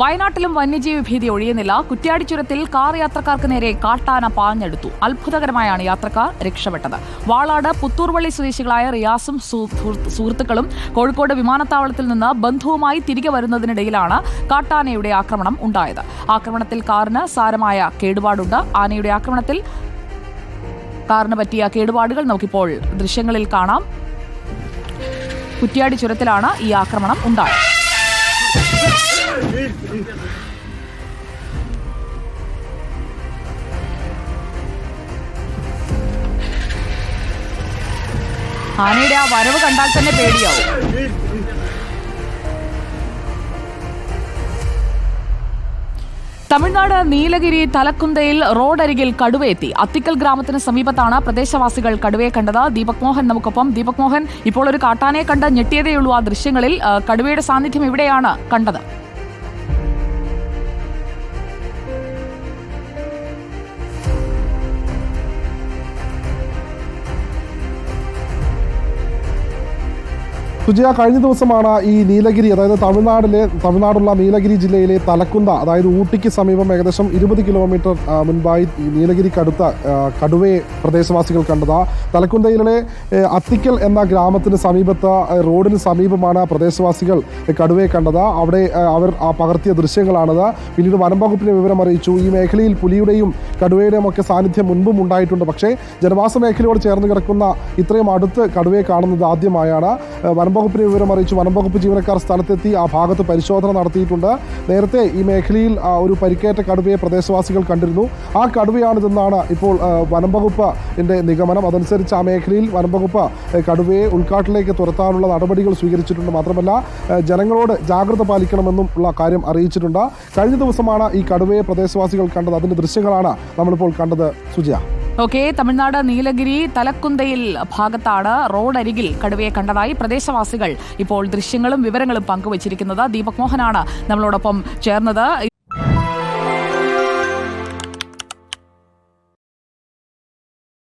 വയനാട്ടിലും വന്യജീവി ഭീതി ഒഴിയുന്നില്ല. കുറ്റ്യാടി ചുരത്തിൽ കാർ യാത്രക്കാർക്ക് നേരെ കാട്ടാന പാഞ്ഞെടുത്തു. അത്ഭുതകരമായാണ് യാത്രക്കാർ രക്ഷപ്പെട്ടത്. വാളാട് പുത്തൂർവള്ളി സ്വദേശികളായ റിയാസും സുഹൃത്തുക്കളും കോഴിക്കോട് വിമാനത്താവളത്തിൽ നിന്ന് ബന്ധുവുമായി തിരികെ വരുന്നതിനിടയിലാണ് കാട്ടാനയുടെ ആക്രമണം ഉണ്ടായത്. ആക്രമണത്തിൽ കാറിന് സാരമായ കേടുപാടുണ്ട്. ആനയുടെ ആക്രമണത്തിൽ കാറിന് പറ്റിയ കേടുപാടുകൾ നമുക്കിപ്പോൾ ദൃശ്യങ്ങളിൽ കാണാം. കുറ്റ്യാടി ചുരത്തിലാണ് ഈ ആക്രമണം ഉണ്ടായത്. ആനയുടെ ആ വരവ് കണ്ടാൽ തന്നെ പേടിയാവും. തമിഴ്നാട് നീലഗിരി തലക്കുന്തയിൽ റോഡരികിൽ കടുവയെത്തി. അത്തിക്കൽ ഗ്രാമത്തിന് സമീപത്താണ് പ്രദേശവാസികൾ കടുവയെ കണ്ടത്. ദീപക് മോഹൻ നമുക്കൊപ്പം. ദീപക് മോഹൻ ഇപ്പോൾ ഒരു കാട്ടാനയെ കണ്ട് ഞെട്ടിയതേയുള്ളൂ ആ ദൃശ്യങ്ങളിൽ. കടുവയുടെ സാന്നിധ്യം എവിടെയാണ് കണ്ടത്? സുജയ കഴിഞ്ഞ ദിവസമാണ് ഈ നീലഗിരി അതായത് തമിഴ്നാടിലെ തമിഴ്നാടുള്ള നീലഗിരി ജില്ലയിലെ തലക്കുന്ത അതായത് ഊട്ടിക്ക് സമീപം ഏകദേശം ഇരുപത് കിലോമീറ്റർ മുൻപായി നീലഗിരിക്കടുത്ത കടുവയെ പ്രദേശവാസികൾ കണ്ടത്. തലക്കുന്തയിലെ അത്തിക്കൽ എന്ന ഗ്രാമത്തിന് സമീപത്ത് റോഡിന് സമീപമാണ് പ്രദേശവാസികൾ കടുവയെ കണ്ടത്. അവിടെ അവർ പകർത്തിയ ദൃശ്യങ്ങളാണത്. പിന്നീട് വനം വകുപ്പിനെ വിവരം അറിയിച്ചു ഈ മേഖലയിൽ പുലിയുടെയും കടുവയുടെയും ഒക്കെ സാന്നിധ്യം മുൻപും ഉണ്ടായിട്ടുണ്ട്. പക്ഷേ ജനവാസ മേഖലയോട് ചേർന്ന് കിടക്കുന്ന ഇത്രയും അടുത്ത് കടുവയെ കാണുന്നത് ആദ്യമായാണ്. ഏഹ് വനം വകുപ്പിനെ വിവരം അറിയിച്ചു വനം വകുപ്പ് ജീവനക്കാർ സ്ഥലത്തെത്തി ആ ഭാഗത്ത് പരിശോധന നടത്തിയിട്ടുണ്ട്. നേരത്തെ ഈ മേഖലയിൽ ഒരു പരിക്കേറ്റ കടുവയെ പ്രദേശവാസികൾ കണ്ടിരുന്നു. ആ കടുവയാണിതെന്നാണ് ഇപ്പോൾ ഏഹ് വനം വകുപ്പിന്റെ നിഗമനം. അതനുസരിച്ച് ആ മേഖലയിൽ വനം വകുപ്പ് ഏഹ് കടുവയെ ഉൾക്കാട്ടിലേക്ക് തുരത്താനുള്ള നടപടികൾ സ്വീകരിച്ചിട്ടുണ്ട്. മാത്രമല്ല ജനങ്ങളോട് ജാഗ്രത പാലിക്കണമെന്നും ഉള്ള കാര്യം അറിയിച്ചിട്ടുണ്ട്. കഴിഞ്ഞ ദിവസമാണ് ഈ കടുവയെ പ്രദേശവാസികൾ കണ്ടത്. അതിന്റെ ദൃശ്യങ്ങളാണ് നമ്മളിപ്പോൾ കണ്ടത് സുജിയ. ഓക്കെ തമിഴ്നാട് നീലഗിരി തലക്കുന്തയിൽ ഭാഗത്താണ് റോഡരികിൽ കടുവയെ കണ്ടതായി പ്രദേശവാസികൾ ഇപ്പോൾ ദൃശ്യങ്ങളും വിവരങ്ങളും പങ്കുവച്ചിരിക്കുന്നത്. ദീപക് മോഹനാണ് നമ്മളോടൊപ്പം ചേർന്നത്.